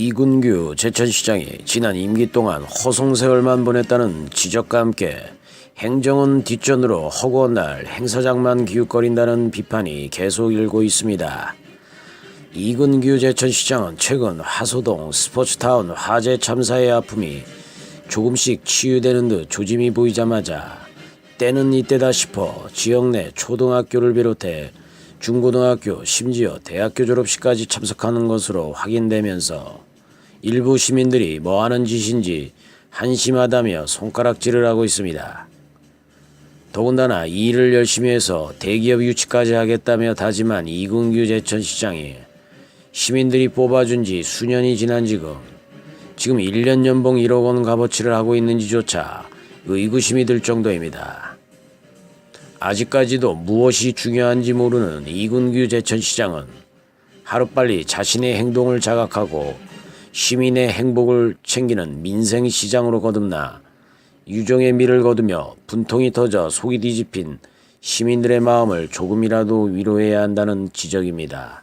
이군규 제천시장이 지난 임기 동안 허송세월만 보냈다는 지적과 함께 행정은 뒷전으로 허구한 날 행사장만 기웃거린다는 비판이 계속 일고 있습니다. 이군규 제천시장은 최근 하소동 스포츠타운 화재 참사의 아픔이 조금씩 치유되는 듯 조짐이 보이자마자 때는 이때다 싶어 지역 내 초등학교를 비롯해 중고등학교 심지어 대학교 졸업식까지 참석하는 것으로 확인되면서 일부 시민들이 뭐하는 짓인지 한심하다며 손가락질을 하고 있습니다. 더군다나 이 일을 열심히 해서 대기업 유치까지 하겠다며 다짐한 이군규 제천시장이 시민들이 뽑아준 지 수년이 지난 지금 지금 1년 연봉 1억 원 값어치를 하고 있는지조차 의구심이 들 정도입니다. 아직까지도 무엇이 중요한지 모르는 이군규 제천시장은 하루빨리 자신의 행동을 자각하고 시민의 행복을 챙기는 민생시장으로 거듭나 유종의 미를 거두며 분통이 터져 속이 뒤집힌 시민들의 마음을 조금이라도 위로해야 한다는 지적입니다.